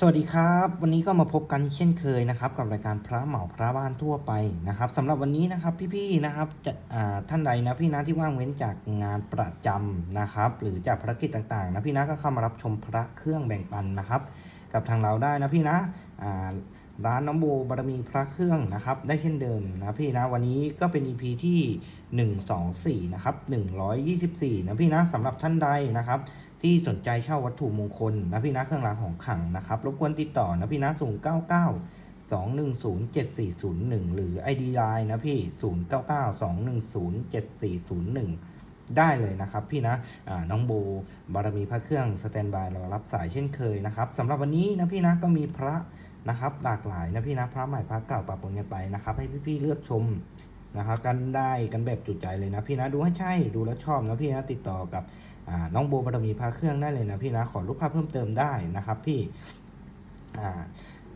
สวัสดีครับ วันนี้ก็มาพบกันเช่นเคยนะครับ กับรายการพระเหมาพระบ้านทั่วไปนะครับสำหรับวันนี้นะครับพี่ๆนะครับจะอ่าท่านใดนะพี่นะที่ว่างเว้นจากงานประจำนะครับ หรือจากภารกิจต่างๆนะพี่นะก็เข้ามารับชมพระเครื่องแบ่งปันนะครับ กับทางเราได้นะพี่นะอ่าร้านน้องโบบารมีพระเครื่องนะครับ ได้เช่นเดิมนะพี่นะวันนี้ก็เป็น EP ที่ 124นะครับ124นะพี่นะสำหรับท่านใดนะครับ ที่สนใจเช่าวัตถุมงคลนะพี่นะเครื่องรางของขลังนะครับรบกวนติดต่อนะพี่นะ0 9 9 2 1 0 7 4 0 1หรือ ID Line นะพี่0 9 9 2 1 0 7 4 0 1ได้เลยนะครับพี่นะอ่าน้องโบบารมีพระเครื่องสแตนบายรอรับสายเช่นเคยนะครับสำหรับวันนี้นะพี่นะก็มีพระนะครับหลากหลายนะพี่นะพระใหม่พระเก่าปะปนกันไปนะครับให้พี่ๆเลือกชม นะครับกันได้กันแบบจุใจเลยนะพี่นะดูให้ใช่ดูแล้วชอบนะพี่นะติดต่อกับน้องโบบารมีพาเครื่องได้เลยนะพี่นะขอรูปภาพเพิ่มเติมได้นะครับพี่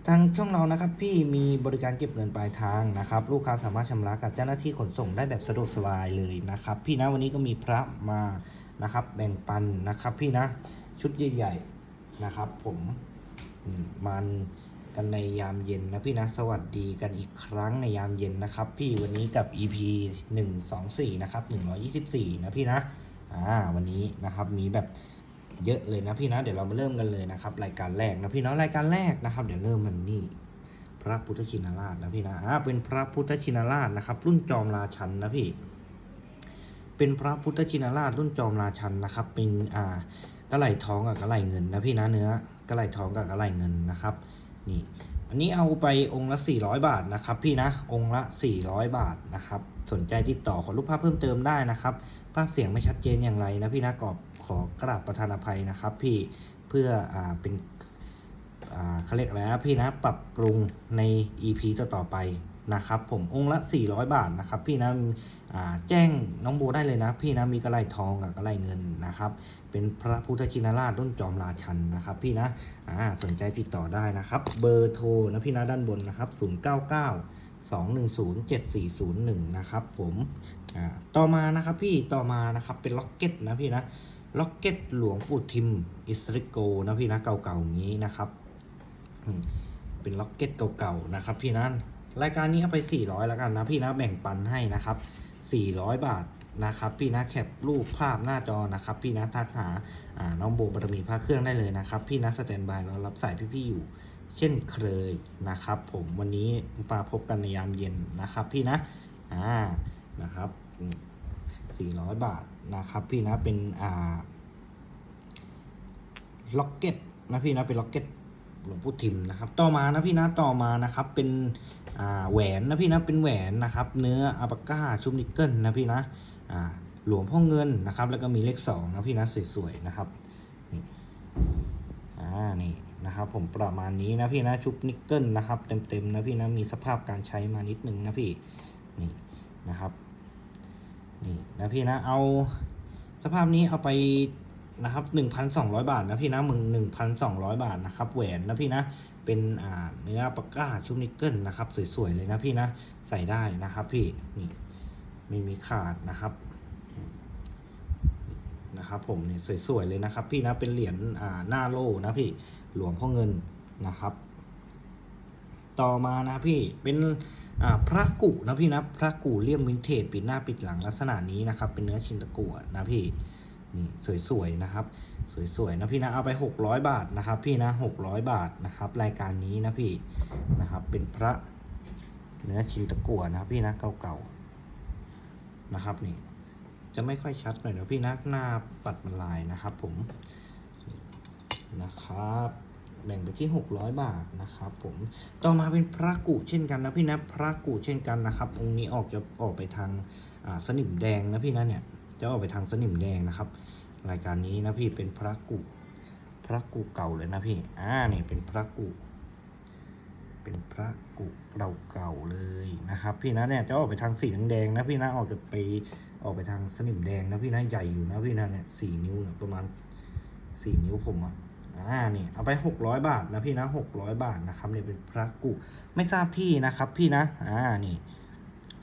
ทางช่องเรานะครับพี่มีบริการเก็บเงินปลายทางนะครับ ลูกค้าสามารถชำระกับเจ้าหน้าที่ขนส่งได้แบบสะดวกสบายเลยนะครับ พี่นะวันนี้ก็มีพระมานะครับแบ่งปันนะครับ พี่นะชุดใหญ่ๆนะครับ ผมมัน กันในยามเย็นนะพี่นะสวัสดีกันอีกครั้งในยามเย็นนะครับ พี่วันนี้กับ EP 124นะครับ124นะพี่นะอ่าวันนี้นะครับมีแบบเยอะเลยนะพี่นะเดี๋ยวเรามาเริ่มกันเลยนะครับ รายการแรกนะพี่เนาะรายการแรกนะครับ เดี๋ยวเริ่มมันนี่พระพุทธชินราชนะพี่นะอ่าเป็นพระพุทธชินราชนะครับ รุ่นจอมราชันนะพี่ เป็นพระพุทธชินราชรุ่นจอมราชันนะครับ เป็นอ่ากระไหลทองกับกระไหลเงินนะพี่นะเนื้อกระไหลทองกับกระไหลเงินนะครับ นี่อันนี้เอาไปองค์ละ 400 บาทนะครับ พี่นะองค์ละ 400 บาทนะครับ สนใจติดต่อขอรูปภาพเพิ่มเติมได้นะครับ ภาพเสียงไม่ชัดเจนอย่างไรนะพี่นะกอบขอกราบประธานอภัยนะครับ พี่เพื่ออ่าเป็นอ่าเขาเรียกอะไรนะพี่นะปรับปรุงใน EP ต่อๆไป นะครับผมองค์ละ 400 บาทนะครับพี่นะแจ้งน้องโบได้เลยนะ พี่นะมีกระไหลทองกับกระไหลเงินนะครับ เป็นพระพุทธชินราชรุ่นจอมราชันนะครับ พี่นะสนใจติดต่อได้นะครับ เบอร์โทรนะพี่นะด้านบนนะครับ 099 210 7401 นะครับผมต่อมานะครับพี่ต่อมานะครับเป็นล็อกเก็ตนะพี่นะล็อกเก็ตหลวงปู่ทิมอิสริโกนะพี่นะเก่าๆอย่างนี้นะครับเป็นล็อกเก็ตเก่าๆนะครับพี่นะ รายการนี้เอาไป 400แล้วกันนะพี่นะแบ่งปันให้นะครับ 400 บาทนะครับพี่นะแคปรูปภาพหน้าจอนะครับ พี่นะทักหาอ่าน้องโบบารมีพระเครื่องได้เลยนะครับ พี่นะสแตนบายเรารับสายพี่ๆอยู่ เช่นเคยนะครับ ผมวันนี้มาพบกันในยามเย็นนะครับ พี่นะอ่านะครับสี่ร้อยบาทนะครับ พี่นะเป็นอ่าล็อกเก็ตนะพี่นะเป็นล็อกเก็ตหลวงปู่ทิมนะครับ ต่อมานะพี่นะต่อมานะครับเป็น แหวนนะพี่นะเป็นแหวนนะครับ เนื้ออัปก้าชุบนิกเกิลนะพี่นะหลวงพ่อเงินนะครับ แล้วก็มีเลขสองนะพี่นะสวยๆนะครับนี่อ่านี่นะครับ ผมประมาณนี้นะพี่นะชุบนิกเกิลนะครับ เต็มๆนะพี่นะมีสภาพการใช้มานิดนึงนะพี่นี่นะครับนี่นะพี่นะเอาสภาพนี้เอาไป นะครับหนึ่งพันสองร้อยบาทนะพี่นะมึงหนึ่งพันสองร้อยบาทนะครับแหวนนะพี่นะเป็นอ่าเนื้อปากกาชุบนิกเกิลนะครับสวยๆเลยนะพี่นะใส่ได้นะครับพี่นี่ไม่มีขาดนะครับนะครับผมเนี่ยสวยๆเลยนะครับ พี่นะเป็นเหรียญอ่าหน้าโล่นะพี่หลวงพ่อเงินนะครับ ต่อมานะพี่เป็นอ่าพระกุนะพี่นะพระกุเลี่ยมวินเทจปิดหน้าปิดหลังลักษณะนี้นะครับ เป็นเนื้อชินตะกัวนะพี่ นี่สวยๆนะครับ สวยๆนะพี่นะเอาไป 600 บาทนะครับ พี่นะ 600 บาทนะครับ รายการนี้นะพี่นะครับเป็นพระเนื้อชินตะกัวนะพี่นะเก่าๆนะครับนี่จะไม่ค่อยชัดหน่อยนะพี่นะหน้าปัดมันลายนะครับ ผมนะครับแบ่งไปที่ 600 บาทนะครับผมต่อมาเป็นพระกุเช่นกันนะพี่นะพระกุเช่นกันนะครับองค์นี้ออกจะออกไปทางสนิมแดงนะพี่นะเนี่ย จะออกไปทางสนิมแดงนะครับ รายการนี้นะพี่เป็นพระกุพระกุเก่าเลยนะพี่อ่าเนี่ยเป็นพระกุเป็นพระกุเก่าๆเลยนะครับ พี่นะเนี่ยจะออกไปทางสีแดงๆนะพี่นะออกจะไปออกไปทางสนิมแดงนะพี่นะใหญ่อยู่นะพี่นะเนี่ยสี่นิ้วเนี่ยประมาณสี่นิ้วผมอะอ่านี่เอาไปหกร้อยบาทนะพี่นะหกร้อยบาทนะครับเนี่ยเป็นพระกุไม่ทราบที่นะครับ พี่นะอ่านี่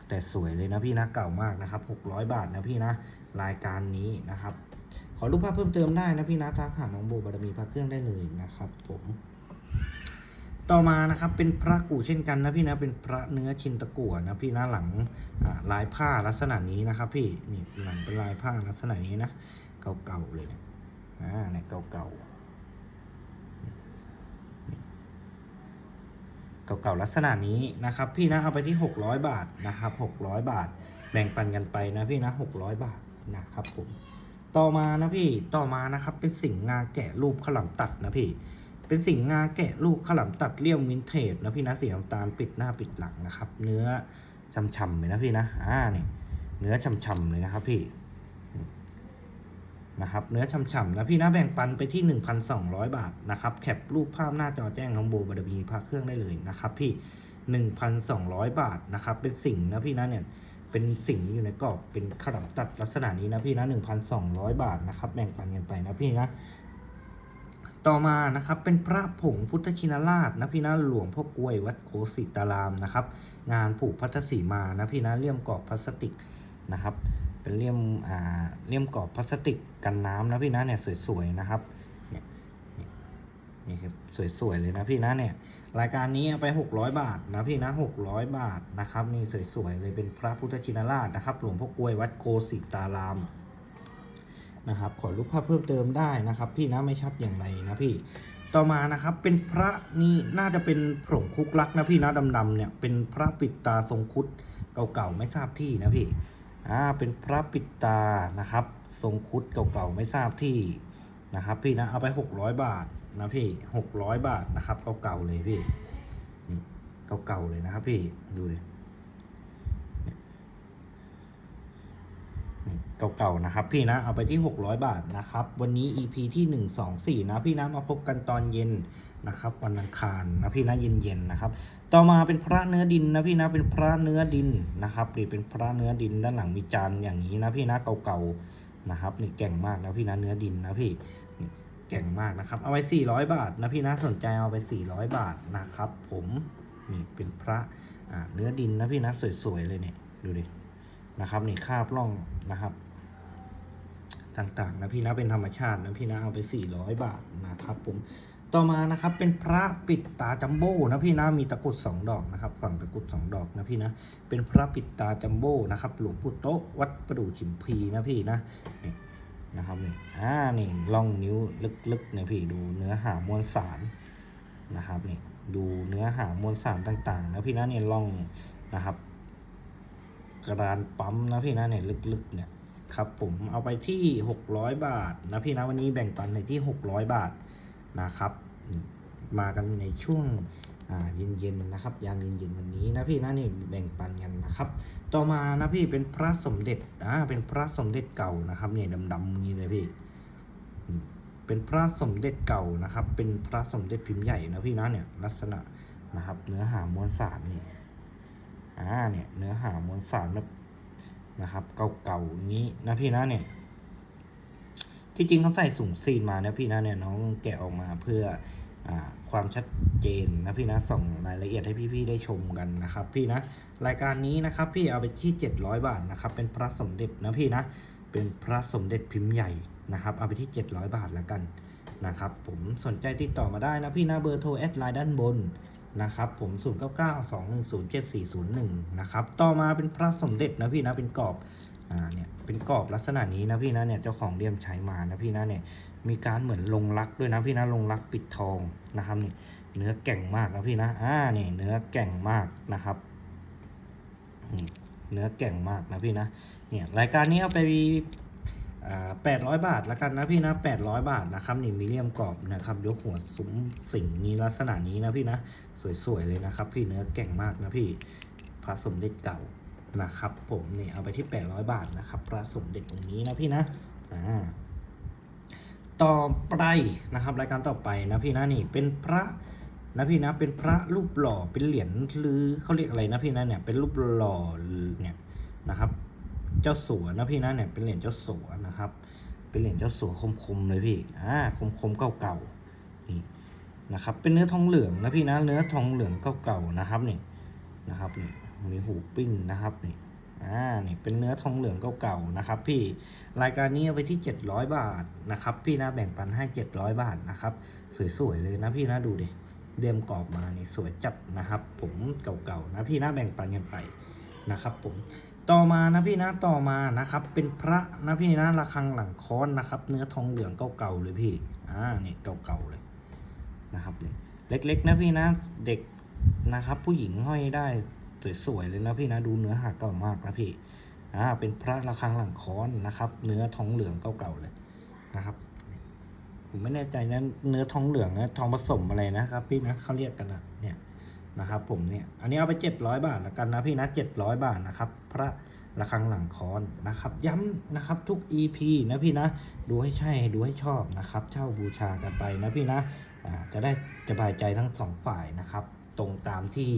แต่สวยเลยนะพี่นะเก่ามากนะครับหกร้อยบาทนะพี่นะ รายการนี้นะครับ ขอรูปภาพเพิ่มเติมได้นะพี่นะทักหาน้องโบบารมีพระเครื่องได้เลยนะครับผมต่อมานะครับเป็นพระกูเช่นกันนะพี่นะเป็นพระเนื้อชินตะกั่วนะพี่นะหลังลายผ้าลักษณะนี้นะครับพี่นี่หลังเป็นลายผ้าลักษณะนี้นะเก่าๆเลยนี่ยอ่าเนี่ยเก่าๆเก่าๆลักษณะนี้นะครับ พี่นะเอาไปที่ 600 บาทนะครับ600 บาท แบ่งปันกันไปนะพี่นะ600 บาท นะครับผมต่อมานะพี่ต่อมานะครับ เป็นสิ่งงาแกะรูปขลามตัดนะพี่ เป็นสิ่งงาแกะลูกข้าวหลามตัดเลี่ยมวินเทจนะพี่นะสีน้ำตาลปิดหน้าปิดหลังนะครับ เนื้อช่ำๆเลยนะพี่นะอ่านี่เนื้อช่ำๆเลยนะครับพี่นะครับเนื้อช่ำๆนะพี่นะแบ่งปันไปที่ 1,200 บาทนะครับแคปรูปภาพหน้าจอแจ้งน้องโบบารมีพระเครื่องได้เลยนะครับพี่ 1,200 บาทนะครับเป็นสิ่งนะพี่นะเนี่ย เป็นสิ่งอยู่ในกรอบเป็นข้าวหลามตัดลักษณะนี้นะพี่นะ1,200บาทนะครับแบ่งปันกันไปนะพี่นะต่อมานะครับเป็นพระผงพุทธชินราชนะพี่นะหลวงพ่อกล้วยวัดโคสิตารามนะครับ งานผูกพัทสีมานะพี่นะเลี่ยมกรอบพลาสติกนะครับ เป็นเลี่ยมอ่าเลี่ยมกรอบพลาสติกกันน้ำนะพี่นะเนี่ยสวยๆนะครับเนี่ยเนี่ยนี่ครับสวยๆเลยนะพี่นะเนี่ย รายการนี้เอาไป 600 บาทนะพี่นะ600 บาทนะครับนี่สวยๆเลยเป็นพระพุทธชินราชนะครับ หลวงพ่อกล้วยวัดโคสิตารามนะครับ ขอรูปภาพเพิ่มเติมได้นะครับ พี่นะไม่ชัดอย่างไรนะพี่ ต่อมานะครับเป็นพระนี่น่าจะเป็นผงคุกลักนะพี่นะดำๆเนี่ยเป็นพระปิดตาทรงคุดเก่าๆไม่ทราบที่นะพี่อ่าเป็นพระปิดตานะครับ ทรงคุดเก่าๆไม่ทราบที่นะครับ พี่นะเอาไป 600 บาท นะพี่600บาทนะครับเก่าๆเลยพี่นี่เก่าๆเลยนะครับพี่ดูดิเก่าๆนะครับพี่นะเอาไปที่ 600 บาทนะครับ วันนี้ EP ที่ 124 นะพี่นะมาพบกันตอนเย็นนะครับวันอังคารนะพี่นะเย็นๆนะครับ ต่อมาเป็นพระเนื้อดินนะพี่นะเป็นพระเนื้อดินนะครับนี่เป็นพระเนื้อดินด้านหลังมีจานอย่างนี้นะพี่นะเก่าๆนะครับนี่แก่งมากนะพี่นะเนื้อดินนะพี่ แก่งมากนะครับ เอาไว้ 400 บาทนะพี่นะสนใจเอาไป 400 บาทนะครับ ผมนี่เป็นพระเนื้อดินนะพี่นะสวยๆเลยเนี่ยดูดินะครับนี่คาบร่องนะครับ ต่างๆนะพี่นะเป็นธรรมชาตินะพี่นะเอาไป 400 บาทนะครับ ผมต่อมานะครับเป็นพระปิดตาจัมโบ้นะพี่นะมีตะกุดสองดอกนะครับ ฝั่งตะกุดสองดอกนะพี่นะเป็นพระปิดตาจัมโบ้นะครับ หลวงปู่โตวัดประดู่ฉิมพีนะพี่นะ นะครับนี่อ่านี่ล่องนิ้วลึกๆเนี่ยพี่ดูเนื้อหามวลสารนะครับนี่ดูเนื้อหามวลสารต่างๆ นะพี่นะเนี่ยล่องนะครับ กระดานปั๊มนะพี่นะเนี่ยลึกๆ เนี่ยครับ ผมเอาไปที่ 600 บาทนะพี่นะวันนี้แบ่งปันในที่ 600 บาทนะครับ มากันในช่วง เย็นๆนะครับ ยามเย็นๆวันนี้นะพี่นะนี่แบ่งปันกันนะครับ ต่อมานะพี่เป็นพระสมเด็จอ่าเป็นพระสมเด็จเก่านะครับเนี่ยดำๆนี้เลยพี่ เป็นพระสมเด็จเก่านะครับ เป็นพระสมเด็จพิมพ์ใหญ่นะพี่นะเนี่ยลักษณะนะครับ เนื้อหามวลสารนี่อ่าเนี่ยเนื้อหามวลสารแบบนะครับ เก่าๆอย่างนี้นะพี่นะเนี่ยที่จริงเขาใส่สูงซีนมานะพี่นะเนี่ยน้องแกะออกมาเพื่อ ความชัดเจนนะพี่นะส่งรายละเอียดให้พี่ๆได้ชมกันนะครับ พี่นะรายการนี้นะครับพี่เอาไปที่ 700 บาทนะครับเป็นพระสมเด็จนะพี่นะเป็นพระสมเด็จพิมพ์ใหญ่นะครับเอาไปที่ 700 บาทแล้วกันนะครับผมสนใจติดต่อมาได้นะพี่นะเบอร์โทรแอดไลน์ด้านบนนะครับผม 0 9 9 2 1 0 7 4 0 1 นะครับ ต่อมาเป็นพระสมเด็จนะพี่นะ เป็นกรอบ อ่าเนี่ยเป็นกรอบลักษณะนี้นะพี่นะเนี่ยเจ้าของเลี่ยมใช้มานะพี่นะเนี่ยมีการเหมือนลงรักด้วยนะพี่นะลงรักปิดทองนะครับนี่เนื้อแก่งมากนะพี่นะอ่านี่เนื้อแก่งมากนะครับเนื้อแก่งมากนะพี่นะเนี่ยรายการนี้เอาไปแปดร้อยบาทแล้วกันนะพี่นะแปดร้อยบาทนะครับนี่มีเลี่ยมกรอบนะครับยกหัวซุ้มสิ่งนี้ลักษณะนี้นะพี่นะสวยๆเลยนะครับ พี่เนื้อแก่งมากนะพี่พระสมเด็จเก่า นะครับ ผมนี่เอาไปที่ 800 บาทนะครับพระสมเด็จองค์นี้นะพี่นะอ่าต่อไปนะครับ รายการต่อไปนะพี่นะนี่เป็นพระนะพี่นะเป็นพระรูปหล่อเป็นเหรียญหรือเขาเรียกอะไรนะพี่นะเนี่ยเป็นรูปหล่อเนี่ยนะครับ เจ้าสัวนะพี่นะเนี่ยเป็นเหรียญเจ้าสัวนะครับ เป็นเหรียญเจ้าสัวคมๆเลยพี่อ่าคมๆเก่าๆนี่นะครับ เป็นเนื้อทองเหลืองนะพี่นะเนื้อทองเหลืองเก่าๆนะครับนี่นะครับนี่ มีหูปิ้นนะครับนี่อ่านี่เป็นเนื้อทองเหลืองเก่าๆนะครับพี่รายการนี้เอาไปที่ 700 บาทนะครับ พี่นะแบ่งปันให้ 700 บาทนะครับ สวยๆเลยนะพี่นะดูดิเดียมกรอบมานี่สวยจัดนะครับ ผมเก่าๆนะพี่นะแบ่งปันกันไปนะครับ ผมต่อมานะพี่นะต่อมานะครับ เป็นพระนะพี่นะระฆังหลังค้อนนะครับ เนื้อทองเหลืองเก่าๆเลยพี่อ่านี่เก่าๆเลยนะครับนี่เล็กๆ นะพี่นะเด็กนะครับ ผู้หญิงห้อยได้ สวยๆเลยนะพี่นะดูเนื้อหาเก่ามากนะพี่อ่าเป็นพระระฆังหลังค้อนนะครับ เนื้อทองเหลืองเก่าๆเลยนะครับผมไม่แน่ใจนะเนื้อทองเหลืองนะทองผสมอะไรนะครับ พี่นะเขาเรียกกันนะเนี่ยนะครับ ผมเนี่ยอันนี้เอาไปเจ็ดร้อยบาทละกันนะพี่นะเจ็ดร้อยบาทนะครับ พระระฆังหลังคอนนะครับ ย้ำนะครับทุก EP นะพี่นะดูให้ใช่ดูให้ชอบนะครับ เช่าบูชากันไปนะพี่นะอ่าจะได้สบายใจทั้งสองฝ่ายนะครับ ตรงตามที่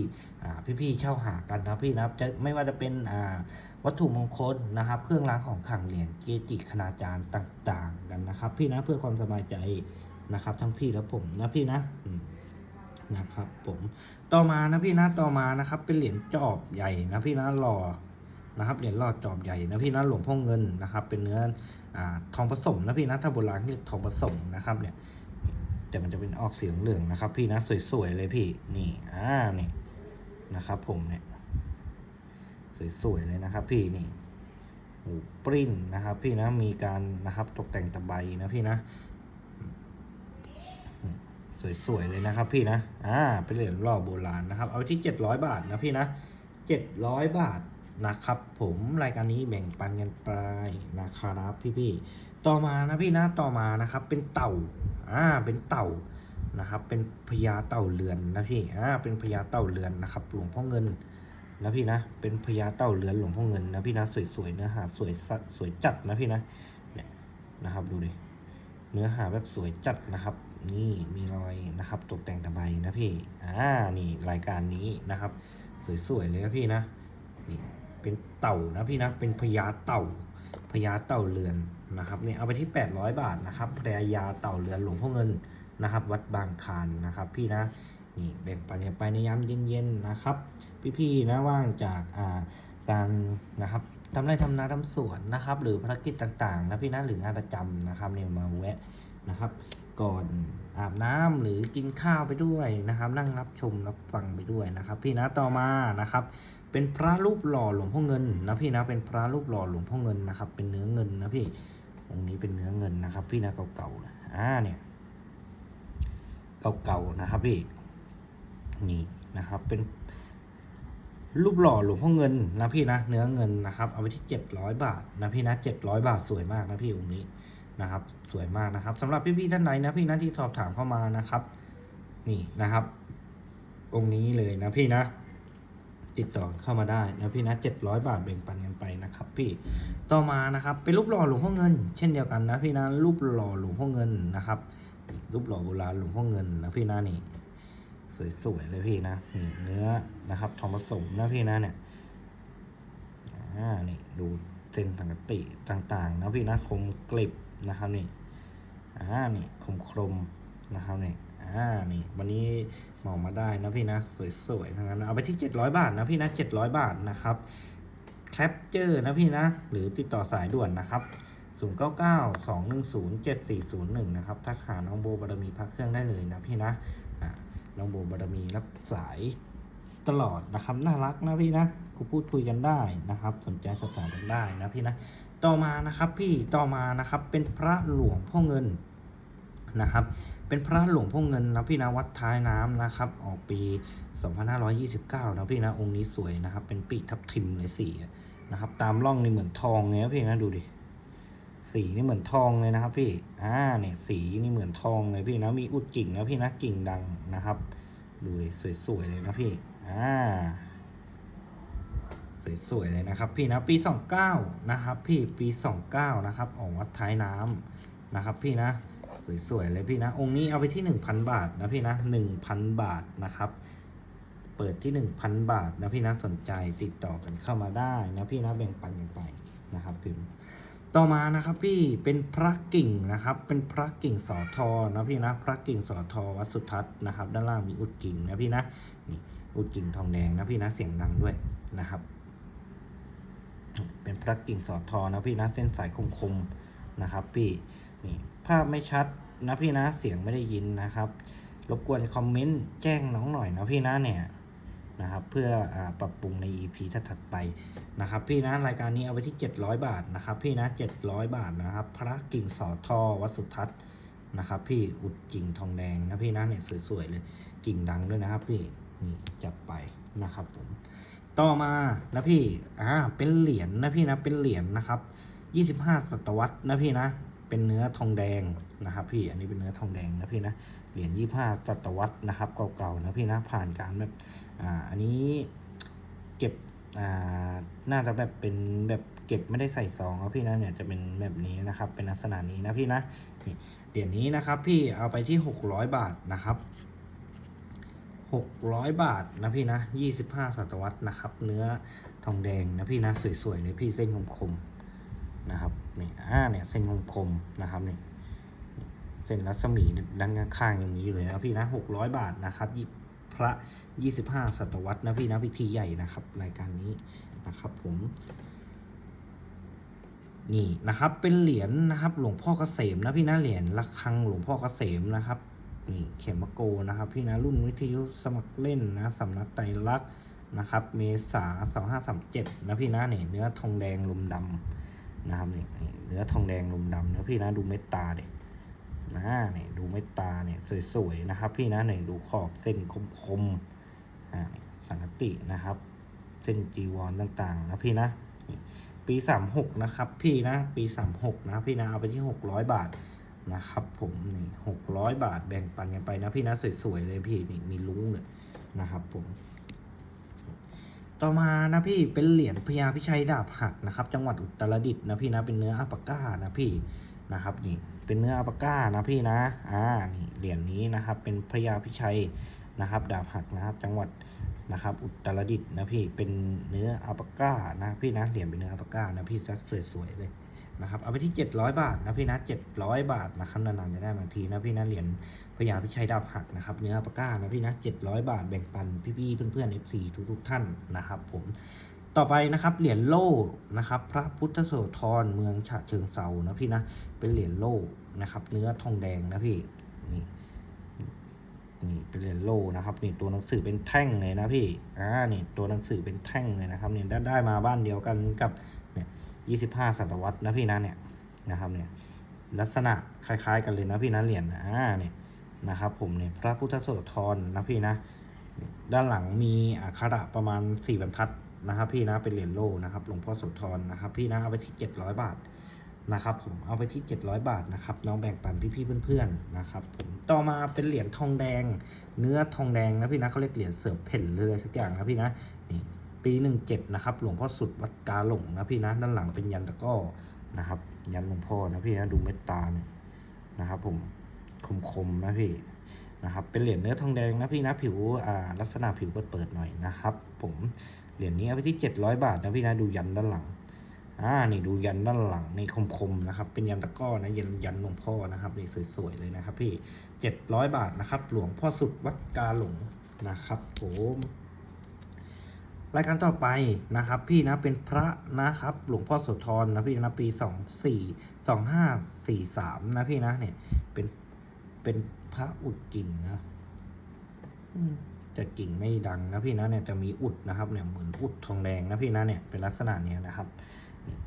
พี่ๆเช่าหากันนะพี่นะจะไม่ว่าจะเป็นวัตถุมงคลนะครับ เครื่องรางของขลังเหรียญเกจิคณาจารย์ต่างๆ กันนะครับ พี่นะเพื่อความสบายใจนะครับ ทั้งพี่และผมนะพี่นะนะครับผมต่อมานะพี่นะต่อมานะครับ เป็นเหรียญจอบใหญ่นะพี่นะหล่อนะครับเหรียญหล่อจอบใหญ่นะพี่นะหลวงพ่อเงินนะครับ เป็นเนื้ออทองผสมนะพี่นะถ้าโบราณเรียกทองผสมนะครับเนี่ย แต่มันจะเป็นออกเสียงเหลืองนะครับ พี่นะสวยๆเลยพี่นี่อ่านี่นะครับ ผมเนี่ย สวยๆเลยนะครับ พี่นี่โอ้ปริ้นนะครับ พี่นะมีการนะครับตกแต่งตะไบนะพี่นะสวยๆเลยนะครับ พี่นะอ่าเป็นเหรียญหล่อโบราณนะครับ เอาที่เจ็ดร้อยบาทนะพี่นะเจ็ดร้อยบาทนะครับ ผมรายการนี้แบ่งปันกันไปนะครับพี่ๆต่อมานะพี่นะต่อมานะครับ เป็นเต่า อ่าเป็นเต่านะครับ เป็นพญาเต่าเรือนนะพี่อ่าเป็นพญาเต่าเรือนนะครับ หลวงพ่อเงินนะพี่นะ เป็นพญาเต่าเรือนหลวงพ่อเงินนะพี่นะสวยๆเนื้อหาสวยสสวยจัดนะพี่นะเนี่ยนะครับดูดิเนื้อหาแบบสวยจัดนะครับ นี่มีรอยนะครับตกแต่งตะไบนะพี่อ่านี่รายการนี้นะครับ สวยๆเลยนะพี่นะนี่เป็นเต่านะพี่นะเป็นพญาเต่าพญาเต่าเรือน นะครับเนี่ยเอาไปที่ 800 บาทนะครับพญาเต่าเรือนหลวงพ่อเงินนะครับ วัดบางคานนะครับ พี่นะนี่แบ่งปันกันไปในยามเย็นๆนะครับ พี่ๆนะว่างจากอ่าการนะครับทำไรทำนาทำสวนนะครับ หรือภารกิจต่างๆนะพี่นะหรืองานประจำนะครับเนี่ยมาแวะนะครับ ก่อนอาบน้ำหรือกินข้าวไปด้วยนะครับ นั่งรับชมรับฟังไปด้วยนะครับ พี่นะต่อมานะครับ เป็นพระรูปหล่อหลวงพ่อเงินนะพี่นะเป็นพระรูปหล่อหลวงพ่อเงินนะครับ เป็นเนื้อเงินนะพี่ องค์นี้เป็นเนื้อเงินนะครับ พี่นะเก่าๆนะอ่าเนี่ยเก่าๆนะครับพี่นี่นะครับ เป็นรูปหล่อหลวงพ่อเงินนะพี่นะเนื้อเงินนะครับ เอาไปที่เจ็ดร้อยบาทนะพี่นะเจ็ดร้อยบาทสวยมากนะพี่องค์นี้นะครับ สวยมากนะครับสำหรับพี่ๆท่านไหนนะพี่นะที่สอบถามเข้ามานะครับ นี่นะครับ องค์นี้เลยนะพี่นะ ติดต่อเข้ามาได้นะพี่นะเจ็ดร้อยบาทแบ่งปันกันไปนะครับ พี่ต่อมานะครับเป็นรูปหล่อหลวงพ่อเงิน เช่นเดียวกันนะพี่นะรูปหล่อหลวงพ่อเงินนะครับรูปหล่อโบราณหลวงพ่อเงินนะพี่นะนี่ สวยๆเลยพี่นะเนื้อนะครับทองผสมนะพี่นะเนี่ยอ่านี่ดูเส้นสังกติต่างๆ นะพี่นะคมกลิบนะครับนี่อ่านี่คมคมนะครับนี่ อ่านี่วันนี้มองมาได้นะพี่นะ สวยๆทั้งนั้นเอาไปที่ 700 บาทนะพี่นะ 700 บาทนะครับแคปเจอร์นะพี่นะ หรือติดต่อสายด่วนนะครับ 0 9 9 2 1 0 7 4 0 1 นะครับทักหาน้องโบบารมีพักเครื่องได้เลยนะพี่นะอ่าน้องโบบารมีรับสายตลอดนะครับน่ารักนะพี่นะกูพูดคุยกันได้นะครับ สนใจสอบถามกันได้นะพี่นะต่อมานะครับพี่ต่อมานะครับเป็นพระหลวงพ่อเงินนะครับ เป็นพระหลวงพ่อเงินนะพี่นะวัดท้ายน้ำนะครับ ออกปี 2529นะพี่นะองค์นี้สวยนะครับ เป็นปีกทับทิมเลยสีนะครับ ตามร่องนี่เหมือนทองเลยพี่นะดูดิสีนี่เหมือนทองเลยนะครับ พี่อ่าเนี่ยสีนี่เหมือนทองเลยพี่นะมีอุดกิ่งนะพี่นะกิ่งดังนะครับ ดูดิสวยๆเลยนะพี่อ่าสวยๆเลยนะครับ พี่นะปีสองเก้านะครับ พี่ปีสองเก้านะครับออกวัดท้ายน้ำนะครับ พี่นะ สวยๆเลยพี่นะ องค์นี้เอาไปที่หนึ่งพันบาทนะพี่นะหนึ่งพันบาทนะครับ เปิดที่หนึ่งพันบาทนะพี่นะสนใจติดต่อกันเข้ามาได้นะพี่นะแบ่งปันกันไปนะครับพิมพ์ต่อมานะครับพี่เป็นพระกิ่งนะครับ เป็นพระกิ่งสอทอนะพี่นะพระกิ่งสอทอวัดสุทัศน์นะครับ ด้านล่างมีอุดกิ่งนะพี่นะนี่อุดกิ่งทองแดงนะพี่นะเสียงดังด้วยนะครับ เป็นพระกิ่งสอทอนะพี่นะเส้นสายคมๆนะครับ พี่ นี่ภาพไม่ชัดนะพี่นะเสียงไม่ได้ยินนะครับ รบกวนคอมเมนต์แจ้งน้องหน่อยนะพี่นะเนี่ยนะครับ เพื่ออปรับปรุงใน EP ถัดไปนะครับ พี่นะรายการนี้เอาไปที่ 700 บาทนะครับ พี่นะ 700 บาทนะครับ พระกิ่งสอทอวัสุทัศน์นะครับ พี่อุดกิ่งทองแดงนะพี่นะเนี่ยสวยๆเลยกิ่งดังด้วยนะครับ พี่นี่จับไปนะครับผมต่อมานะพี่อ่าเป็นเหรียญนะพี่นะเป็นเหรียญนะครับ 25ศตวรรษนะพี่นะ เป็นเนื้อทองแดงนะครับ พี่ อันนี้เป็นเนื้อทองแดงนะพี่นะ เหรียญ25ศตวรรษนะครับเก่าๆนะพี่นะ ผ่านการแบบ อ่า อันนี้เก็บ อ่า น่าจะแบบเป็นแบบเก็บไม่ได้ใส่ซองครับพี่นะเนี่ยจะเป็นแบบนี้นะครับ เป็นลักษณะนี้นะพี่นะนี่เหรียญนี้นะครับ พี่เอาไปที่600บาทนะครับหกร้อยบาทนะพี่นะยี่สิบห้าศตวรรษนะครับ เนื้อทองแดงนะพี่นะสวยๆเลยพี่เส้นคมๆนะครับ นี่อ่าเนี่ยเส้นคมๆนะครับนี่เส้นรัศมีด้านข้างอย่างนี้อยู่เลยนะพี่นะหกร้อยบาทนะครับยี่พระยี่สิบห้าศตวรรษนะพี่นะพิธีใหญ่นะครับ รายการนี้นะครับผมนี่นะครับเป็นเหรียญนะครับ หลวงพ่อเกษมนะพี่นะเหรียญระฆังหลวงพ่อเกษมนะครับนี่เข็มโกนะครับ พี่นะรุ่นวิทยุสมัครเล่นนะสำนักไตรลักษณ์นะครับ เมษาสองห้าสามเจ็ดนะพี่นะเนี่ยเนื้อทองแดงลมดำ นะครับนี่เนื้อทองแดงลมดำนะพี่นะดูเม็ดตาเด็นะนี่ดูเม็ดตาเนี่ยสวยๆนะครับ พี่นะนี่ดูขอบเส้นคมๆอ่าสังกตินะครับ เส้นจีวรต่างๆ นะพี่นะปีสามหกนะครับ พี่นะปีสามหกนะพี่นะเอาไปที่หกร้อยบาทนะครับ ผมนี่หกร้อยบาทแบ่งปันกันไปนะพี่นะสวยๆเลยพี่นี่มีลุ้งเลยนะครับ ผม ต่อมานะพี่เป็นเหรียญพญาพิชัยดาบหักนะครับ จังหวัดอุตรดิตถ์นะพี่นะเป็นเนื้ออัปปก้านะพี่นะครับนี่เป็นเนื้ออัปปก้านะพี่นะอ่านี่เหรียญนี้นะครับ เป็นพญาพิชัยนะครับ ดาบหักนะครับ จังหวัดนะครับ อุตรดิตถ์นะพี่เป็นเนื้ออัปปก้านะพี่นะเหรียญเป็นเนื้ออัปปก้านะพี่จะสวยๆเลยนะครับเอาไปที่ 700 บาทนะพี่นะ700 บาทนะครับนานๆจะได้บางทีนะพี่นะเหรียญพ พญาพิชัยดาบหักนะครับ เนื้อปากก้านะพี่นะ700บาทแบ่งปันพี่ๆเพื่อนๆ FC ทุกๆท่านนะครับผมต่อไปนะครับเหรียญโล่นะครับ พระพุทธโสธรเมืองฉะเชิงเซานะพี่นะเป็นเหรียญโล่นะครับ เนื้อทองแดงนะพี่นี่นี่เป็นเหรียญโล่นะครับนี่ตัวหนังสือเป็นแท่งเลยนะพี่อ่านี่ตัวหนังสือเป็นแท่งเลยนะครับเนี่ได้ได้มาบ้านเดียวกันกับเนี่ยยี่สิบห้าศตวรรษนะพี่นะเนี่ยนะครับเนี่ยลักษณะคล้ายๆ กันเลยนะพี่นะเหรียญอ่าเนี่ย นะครับผมเนี่ยพระพุทธโสธรนะพี่นะ ด้านหลังมีอักขระประมาณสี่บรรทัดนะครับ พี่นะเป็นเหรียญโลนะครับหลวงพ่อโสธรนะครับ พี่นะเอาไปที่เจ็ดร้อยบาทนะครับ ผมเอาไปที่เจ็ดร้อยบาทนะครับน้องแบ่งปันพี่ๆเพื่อนๆนะครับผมต่อมาเป็นเหรียญทองแดง เนื้อทองแดงนะพี่นะเขาเรียกเหรียญเสือเพ่นหรือสักอย่างนะพี่นะนี่ปีหนึ่งเจ็ดนะครับหลวงพ่อสุดวัดกาหลงนะพี่นะด้านหลังเป็นยันตะก้อนะครับ ยันหลวงพ่อนะพี่นะดูเม็ดตาเนี่ยนะครับ ผม คมๆนะพี่นะครับ เป็นเหรียญเนื้อทองแดงนะพี่นะผิวอ่าลักษณะผิวเปิดๆหน่อยนะครับ ผมเหรียญนี้เอาไปที่เจ็ดร้อยบาทนะพี่นะดูยันด้านหลังอ่านี่ดูยันด้านหลังนี่คมๆนะครับ เป็นยันตะก้อนะยันยันหลวงพ่อนะครับนี่สวยๆเลยนะครับ พี่เจ็ดร้อยบาทนะครับ หลวงพ่อสุดวัดกาหลงนะครับผมรายการต่อไปนะครับ พี่นะเป็นพระนะครับ หลวงพ่อโสธรนะพี่นะปีสองสี่สองห้าสี่สามนะพี่นะเนี่ยเป็น เป็นพระอุดกิ่งนะอืมแต่กิ่งไม่ดังนะพี่นะเนี่ยจะมีอุดนะครับ เนี่ยเหมือนอุดทองแดงนะพี่นะเนี่ยเป็นลักษณะเนี้ยนะครับนี่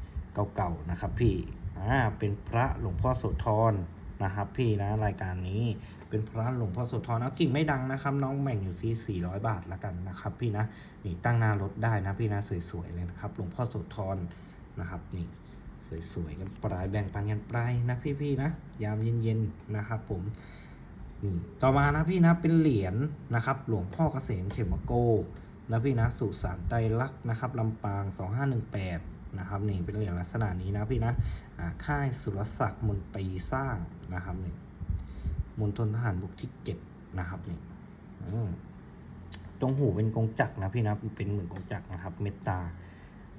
เก่าๆนะครับ พี่อ่าเป็นพระหลวงพ่อโสธรนะครับ พี่นะรายการนี้เป็นพระหลวงพ่อโสธรนะกิ่งไม่ดังนะครับ น้องแบ่งอยู่ที่ 400 บาทละกันนะครับ พี่นะนี่ตั้งหน้ารถได้นะพี่นะสวยๆเลยนะครับ หลวงพ่อโสธรนะครับนี่ สวยๆกันปลายแบ่งปันกันปลายนะพี่ๆนะยามเย็นๆนะครับผมนี่ต่อมานะพี่นะเป็นเหรียญนะครับ หลวงพ่อเกษมเขมโกนะพี่นะสุสานไตรลักษณ์นะครับลำปาง 2518นะครับนี่เป็นเหรียญลักษณะนี้นะพี่นะอ่าค่ายสุรศักดิ์มนตรีสร้างนะครับนี่มณฑลทหารบกที่เจ็ดนะครับนี่ตรงหูเป็นกงจักรนะพี่นะเป็นเหมือนกงจักรนะครับ เมตตา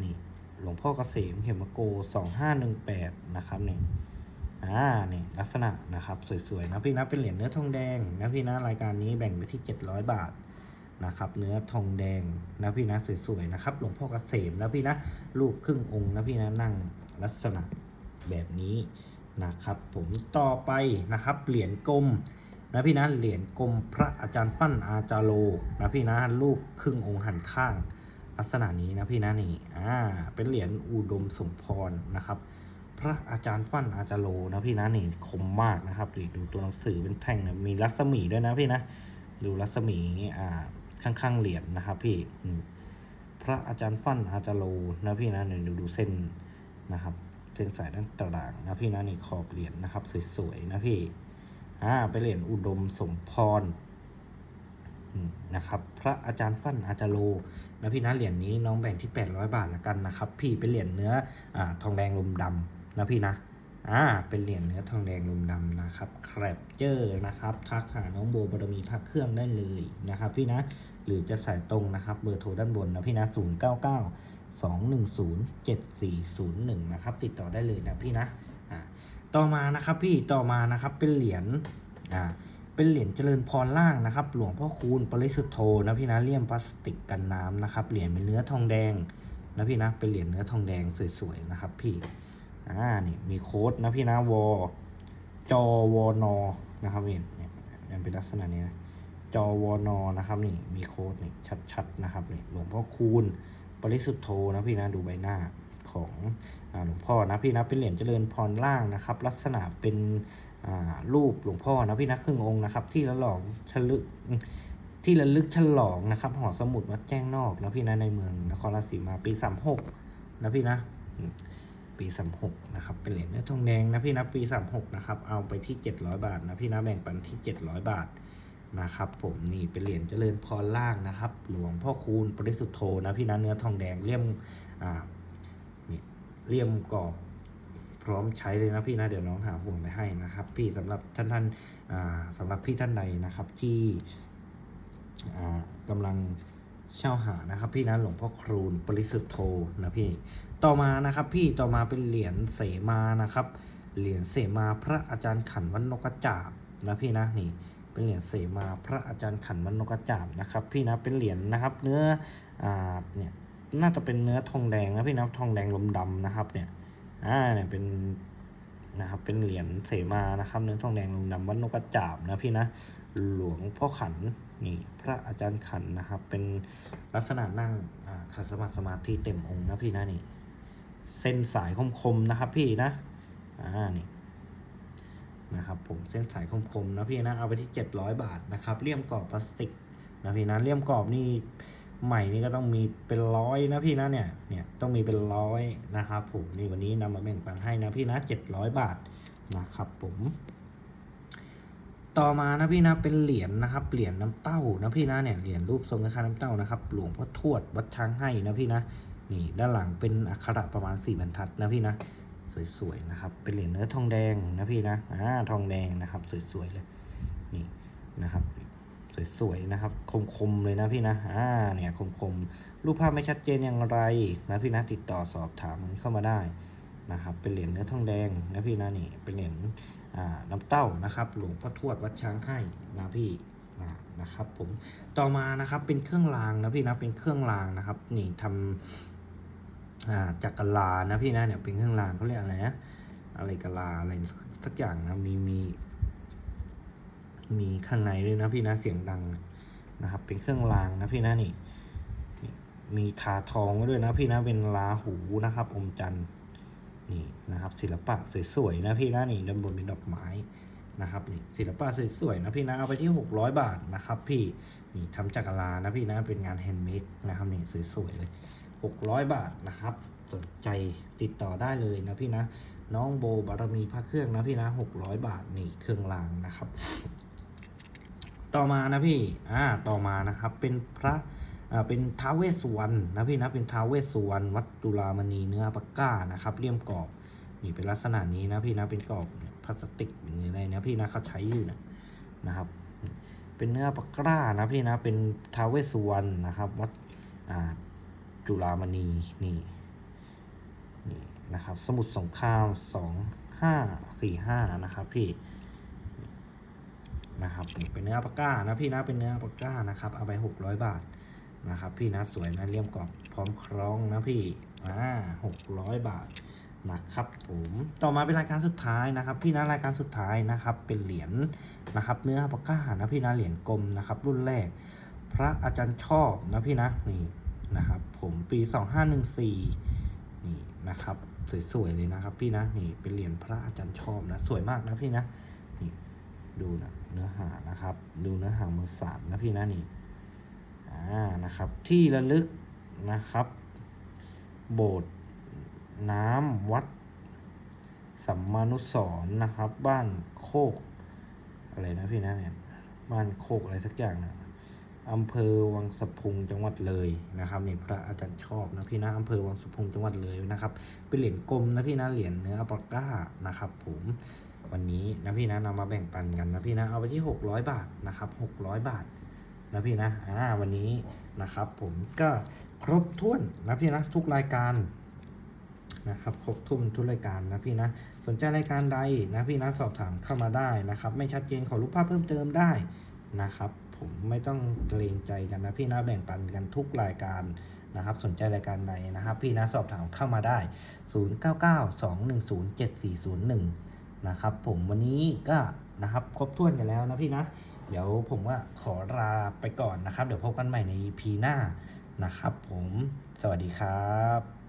นี่ หลวงพ่อเกษมเขมโกสองห้าหนึ่งแปดนะครับเนี่ยอ่านี่ลักษณะนะครับสวยๆนะพี่นะเป็นเหรียญเนื้อทองแดงนะพี่นะรายการนี้แบ่งไปที่เจ็ดร้อยบาทนะครับเนื้อทองแดงนะพี่นะสวยๆนะครับหลวงพ่อเกษมนะพี่นะรูปครึ่งองค์นะพี่นะนั่งลักษณะแบบนี้นะครับ ผมต่อไปนะครับเหรียญกลมนะพี่นะเหรียญกรมพระอาจารย์ฟั่นอาจารโลนะพี่นะรูปครึ่งองค์หันข้าง ลักษณะนี้นะพี่นะนี่อ่าเป็นเหรียญอุดมสมพรนะครับ พระอาจารย์ฟั่นอาจารโลนะพี่นะนี่คมมากนะครับดูตัวหนังสือเป็นแท่งนะมีรัศมีด้วยนะพี่นะดูรัศมีอ่าข้างๆเหรียญนะครับ พี่พระอาจารย์ฟั่นอาจารโลนะพี่นะนี่ดูดูเส้นนะครับเส้นสายด้านต่างนะพี่นะนี่ขอบเหรียญนะครับ สวยๆนะพี่อ่าเป็นเหรียญอุดมสมพร นะครับ พระอาจารย์ฟั่นอาจารโลนะพี่นะเหรียญนี้น้องแบ่งที่ 800 บาทละกันนะครับ พี่เป็นเหรียญเนื้ออทองแดงลมดำนะพี่นะอ่าเป็นเหรียญเนื้อทองแดงลมดำนะครับแครปเจอร์นะครับทักหาน้องโบบารมีพักเครื่องได้เลยนะครับ พี่นะหรือจะสายตรงนะครับเบอร์โทรด้านบนนะพี่นะ0 9 9 2 1 0 7 4 0 1นะครับติดต่อได้เลยนะพี่นะอ่าต่อมานะครับพี่ต่อมานะครับเป็นเหรียญอ่า เป็นเหรียญเจริญพรล่างนะครับ หลวงพ่อคูณปริสุทธโธนะพี่นะเลี่ยมพลาสติกกันน้ำนะครับ เหรียญเป็นเนื้อทองแดงนะพี่นะ เป็นเหรียญเนื้อทองแดงสวยๆนะครับ พี่ อ่า นี่มีโค้ดนะพี่นะวอจอวอนอนะครับเนี่ยเนี่ยเป็นลักษณะนี้นะจอวอนอนะครับนี่มีโค้ดนี่ชัดๆนะครับนี่หลวงพ่อคูณปริสุทธโธนะพี่นะดูใบหน้าของหลวงพ่อนะพี่นะเป็นเหรียญเจริญพรล่างนะครับ ลักษณะเป็น รูปหลวงพ่อนะพี่นะครึ่งองค์นะครับ ที่ละหลองฉลึกที่ระลึกฉลองนะครับหอสมุดวัดแจ้งนอกนะพี่นะในเมืองนครราชสีมาปีสามหกนะพี่นะปีสามหกนะครับ เป็นเหรียญเนื้อทองแดงนะพี่นะปีสามหกนะครับ เอาไปที่เจ็ดร้อยบาทนะพี่นะแบ่งปันที่เจ็ดร้อยบาทนะครับ ผมนี่เป็นเหรียญเจริญพรล่างนะครับ หลวงพ่อคูณปริสุทธโธนะพี่นะเนื้อทองแดงเลี่ยมอ่านี่เลี่ยมกรอบ พร้อมใช้เลยนะพี่นะเดี๋ยวน้องหาห่วงไปให้นะครับ พี่สำหรับท่านท่านสำหรับพี่ท่านใดนะครับที่อ่ากำลังเช่าหานะครับ พี่นะหลวงพ่อครูนปริสุทธโธนะพี่ต่อมานะครับ พี่ต่อมาเป็นเหรียญเสมานะครับ เหรียญเสมาพระอาจารย์ขันวันนกกระจาบนะพี่นะนี่เป็นเหรียญเสมาพระอาจารย์ขันวันนกกระจาบนะครับ พี่นะเป็นเหรียญนะครับ เนื้ออ่าเนี่ยน่าจะเป็นเนื้อทองแดงนะพี่นะทองแดงลมดำนะครับเนี่ย อ่าเนี่ยเป็นนะครับเป็นเหรียญเสมานะครับเนื้อทองแดงลมดำวัดนกกระจาบนะพี่นะหลวงพ่อขันนี่พระอาจารย์ขันนะครับ เป็นลักษณะนั่งอ่าขัดสมาธิสมาธิเต็มองค์นะพี่นะนี่ เส้นสายคมๆนะครับ พี่นะอ่านี่นะครับผมเส้นสายคมๆนะพี่นะเอาไปที่เจ็ดร้อยบาทนะครับเลี่ยมกรอบพลาสติกนะพี่นะเลี่ยมกรอบนี่ ใหม่นี่ก็ต้องมีเป็นร้อยนะพี่นะเนี่ย เนี่ยต้องมีเป็นร้อยนะครับผมนี่วันนี้นำมาแบ่งปันให้นะพี่นะเจ็ดร้อยบาทนะครับผม ต่อมานะพี่นะเป็นเหรียญนะครับ เหรียญน้ำเต้านะพี่นะเนี่ยเหรียญรูปทรงคล้ายน้ำเต้านะครับ หลวงพ่อทวดวัดช้างให้นะพี่นะ นี่ด้านหลังเป็นอักขระประมาณสี่บรรทัดนะพี่นะ สวยๆนะครับ เป็นเหรียญเนื้อทองแดงนะพี่นะ อ่าทองแดงนะครับ สวยๆเลย นี่นะครับ สวยๆนะครับ คมๆเลยนะพี่นะอ่าเนี่ยคมๆรูปภาพไม่ชัดเจนอย่างไรนะพี่นะติดต่อสอบถามมันเข้ามาได้นะครับ เป็นเหรียญเนื้อทองแดงนะพี่นะนี่เป็นเหรียญอ่าน้ำเต้านะครับ หลวงพ่อทวดวัดช้างให้นะพี่นะครับผมต่อมานะครับเป็นเครื่องรางนะพี่นะเป็นเครื่องรางนะครับ นี่ทำอ่าจักรลานะพี่นะเนี่ยเป็นเครื่องรางเขาเรียกอะไรนะอะไรกะลาอะไรสักอย่างนะมีมี มีข้างในด้วยนะพี่นะเสียงดังนะครับ เป็นเครื่องรางนะพี่นะนี่ มีทาทองด้วยนะพี่นะเป็นลาหูนะครับ อมจันทร์นี่นะครับ ศิลปะสวยๆนะพี่นะนี่ด้านบนเป็นดอกไม้นะครับนี่ศิลปะสวยๆนะพี่นะเอาไปที่ 600 บาทนะครับ พี่นี่ทำจากกลานะพี่นะเป็นงานแฮนด์เมดนะครับนี่สวยๆเลย 600 บาทนะครับ สนใจติดต่อได้เลยนะพี่นะ น้องโบบารมีพระเครื่องนะพี่นะ 600 บาทนี่เครื่องรางนะครับ ต่อมานะพี่อ่าต่อมานะครับเป็นพระอ่าเป็นท้าวเวสสุวรรณนะพี่นะเป็นท้าวเวสสุวรรณวัดจุฬามณีเนื้อปากก้านะครับเลี่ยมกรอบนี่เป็นลักษณะนี้นะพี่นะเป็นกรอบพลาสติกออะไรนะพี่นะเขาใช้อยู่นะนะครับ เป็นเนื้อปากก้านะพี่นะเป็นท้าวเวสสุวรรณนะครับ วัดอ่าจุฬามณีนี่นี่นะครับ สมุดสงครามสองห้าสี่ห้านะครับพี่ นะครับเป็นเนื้อปากก้านะพี่นะเป็นเนื้อปากก้านะครับเอาไปหกร้อยบาทนะครับ พี่นะสวยนะเลี่ยมกรอบพร้อมคล้องนะพี่อ่าหกร้อยบาทนะครับผมต่อมาเป็นรายการสุดท้ายนะครับ พี่นะรายการสุดท้ายนะครับ เป็นเหรียญนะครับ เนื้อปากกานะพี่นะเหรียญกลมนะครับ รุ่นแรก พระอาจารย์ชอบนะพี่นะนี่นะครับ ผมปี2514นี่นะครับสวยๆเลยนะครับ พี่นะนี่เป็นเหรียญพระอาจารย์ชอบนะ สวยมากนะพี่นะนี่ดูนะ เนื้อหานะครับ ดูเนื้อหามือสามนะพี่นะนี่อ่านะครับ ที่ระลึกนะครับ โบสถ์น้ำวัด สัมมานุสรณ์นะครับ บ้านโคก อะไรนะพี่นะเนี่ยบ้านโคกอะไรสักอย่างนะอำเภอวังสะพุงจังหวัดเลยนะครับนี่พระอาจารย์ชอบนะพี่นะอำเภอวังสะพุงจังหวัดเลยนะครับ เป็นเหรียญกลมนะพี่นะเหรียญเนื้ออัลปาก้านะครับ ผม วันนี้นะพี่นะนำมาแบ่งปันกันนะพี่นะเอาไปที่หกร้อยบาทนะครับหกร้อยบาทนะพี่นะอ่าวันนี้นะครับ ผมก็ครบถ้วนนะพี่นะทุกรายการนะครับครบทุกทุกรายการนะพี่นะ สนใจรายการใดนะพี่นะสอบถามเข้ามาได้นะครับ ไม่ชัดเจนขอรูปภาพเพิ่มเติมได้นะครับ ผมไม่ต้องเกรงใจกันนะพี่นะแบ่งปันกันทุกรายการนะครับ สนใจรายการใดนะครับ พี่นะสอบถามเข้ามาได้ 0992107401 นะครับผมวันนี้ก็นะครับครบถ้วนกันแล้วนะพี่นะ เดี๋ยวผมว่าขอลาไปก่อนนะครับ เดี๋ยวพบกันใหม่ใน EP หน้านะครับผมสวัสดีครับ